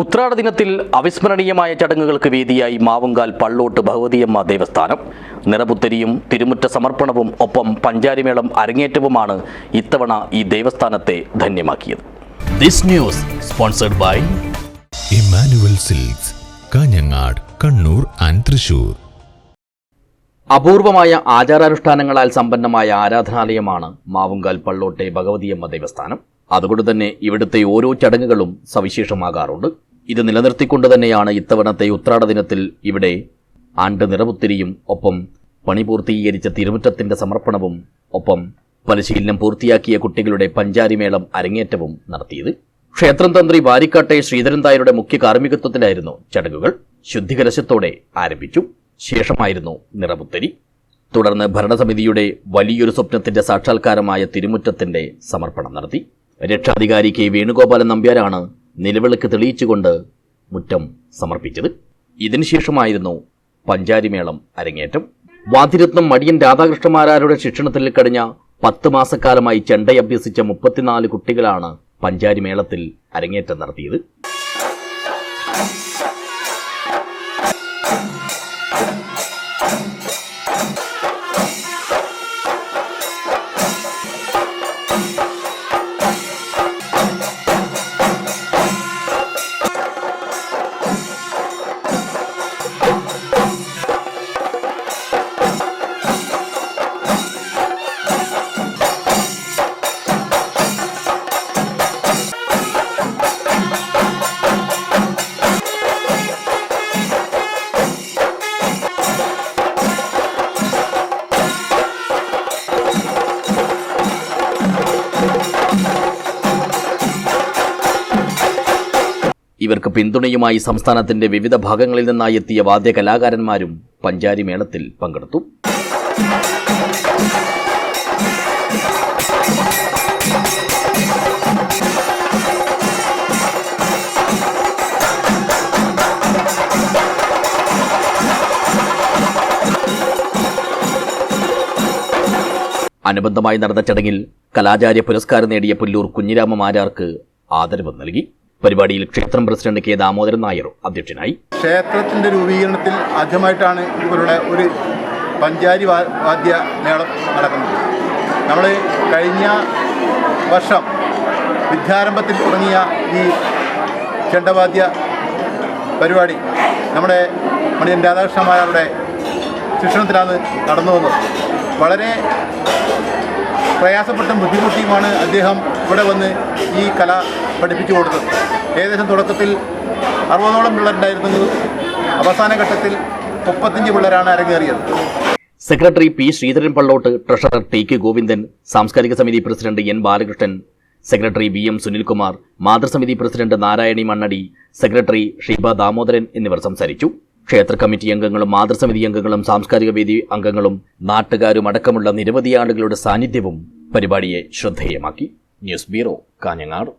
ഉത്രാട ദിനത്തിൽ അവിസ്മരണീയമായ ചടങ്ങുകൾക്ക് വേദിയായി മാവുങ്കാൽ പള്ളോട്ട് ഭഗവതിയമ്മ ദേവസ്ഥാനം. നിറപുത്തരിയും തിരുമുറ്റ സമർപ്പണവും ഒപ്പം പഞ്ചാരിമേളം അരങ്ങേറ്റവുമാണ് ഇത്തവണ ഈ ദേവസ്ഥാനത്തെ ധന്യമാക്കിയത്. This news sponsored by Immanuel silks Kanhangad Kannur and Thrissur. അപൂർവമായ ആചാരാനുഷ്ഠാനങ്ങളാൽ സമ്പന്നമായ ആരാധനാലയമാണ് മാവുങ്കാൽ പള്ളോട്ടെ ഭഗവതിയമ്മ ദേവസ്ഥാനം. അതുകൊണ്ട് തന്നെ ഇവിടുത്തെ ഓരോ ചടങ്ങുകളും സവിശേഷമാകാറുണ്ട്. ഇത് നിലനിർത്തിക്കൊണ്ട് തന്നെയാണ് ഇത്തവണത്തെ ഉത്രാട ദിനത്തിൽ ഇവിടെ ആണ്ട് നിറപുത്തിരിയും ഒപ്പം പണി പൂർത്തീകരിച്ച തിരുമുറ്റത്തിന്റെ സമർപ്പണവും ഒപ്പം പരിശീലനം പൂർത്തിയാക്കിയ കുട്ടികളുടെ പഞ്ചാരിമേളം അരങ്ങേറ്റവും നടത്തിയത്. ക്ഷേത്രം തന്ത്രി വാരിക്കാട്ടെ ശ്രീധരൻ തായരുടെ മുഖ്യ കാർമ്മികത്വത്തിലായിരുന്നു ചടങ്ങുകൾ. ശുദ്ധികലശത്തോടെ ആരംഭിച്ചു. ശേഷമായിരുന്നു നിറപുത്തരി തുടർന്ന് ഭരണസമിതിയുടെ വലിയൊരു സ്വപ്നത്തിന്റെ സാക്ഷാത്കാരമായ തിരുമുറ്റത്തിന്റെ സമർപ്പണം നടത്തി. രക്ഷാധികാരി കെ വേണുഗോപാലൻ നമ്പ്യാരാണ് നിലവിളക്ക് തെളിയിച്ചുകൊണ്ട് മുറ്റം സമർപ്പിച്ചത്. ഇതിനുശേഷമായിരുന്നു പഞ്ചാരിമേളം അരങ്ങേറ്റം. വാതിരത്നം മടിയൻ രാധാകൃഷ്ണമാരാരുടെ ശിക്ഷണത്തിൽ കഴിഞ്ഞ പത്ത് മാസക്കാലമായി ചെണ്ടയഭ്യസിച്ച മുപ്പത്തിനാല് കുട്ടികളാണ് പഞ്ചാരിമേളത്തിൽ അരങ്ങേറ്റം നടത്തിയത്. ഇവർക്ക് പിന്തുണയുമായി സംസ്ഥാനത്തിന്റെ വിവിധ ഭാഗങ്ങളിൽ നിന്നായി എത്തിയ വാദ്യ കലാകാരന്മാരും പഞ്ചാരി മേളത്തിൽ പങ്കെടുത്തു. അനുബന്ധമായി നടന്ന ചടങ്ങിൽ കലാചാര്യ പുരസ്കാരം നേടിയ പുല്ലൂർ കുഞ്ഞിരാമ മാരാർക്ക് ആദരവ് നൽകി. പരിപാടിയിൽ ക്ഷേത്രം പ്രസിഡന്റ് കെ ദാമോദരൻ നായർ അധ്യക്ഷനായി. ക്ഷേത്രത്തിന്റെ രൂപീകരണത്തിൽ ആദ്യമായിട്ടാണ് ഇവരുടെ ഒരു പഞ്ചാരി വാദ്യ മേളം നടക്കുന്നത്. നമ്മൾ കഴിഞ്ഞ വർഷം വിദ്യാരംഭത്തിൽ തുടങ്ങിയ ഈ ചെണ്ടവാദ്യ പരിപാടി നമ്മുടെ മണിയൻ രാധാകൃഷ്ണന്മാരുടെ ശിക്ഷണത്തിലാണ് നടന്നു വന്നത്. വളരെ പ്രയാസപ്പെട്ടും ബുദ്ധിമുട്ടിയുമാണ് അദ്ദേഹം ഇവിടെ വന്ന് ഈ കല പഠിപ്പിച്ചു കൊടുത്തത്. ഏകദേശം തുടക്കത്തിൽ അറുപതോളം പിള്ളേരുണ്ടായിരുന്നത് അവസാന ഘട്ടത്തിൽ മുപ്പത്തഞ്ച് പിള്ളേരാണ് അരങ്ങേറിയത്. Secretary P Sreedharan Pallott treasurer T K Govindan സാംസ്കാരിക സമിതി president N Balakrishnan secretary V M Sunilkumar മാതൃസമിതി president Narayani Mannadi secretary Sheeba Damodaran എന്നിവർ സംസാരിച്ചു. ക്ഷേത്ര കമ്മിറ്റി അംഗങ്ങളും മാതൃസമിതി അംഗങ്ങളും സാംസ്കാരിക വേദി അംഗങ്ങളും നാട്ടുകാരും അടക്കമുള്ള നിരവധി ആളുകളുടെ സാന്നിധ്യവും പരിപാടിയെ ശ്രദ്ധേയമാക്കി. News bureau Kanhangad.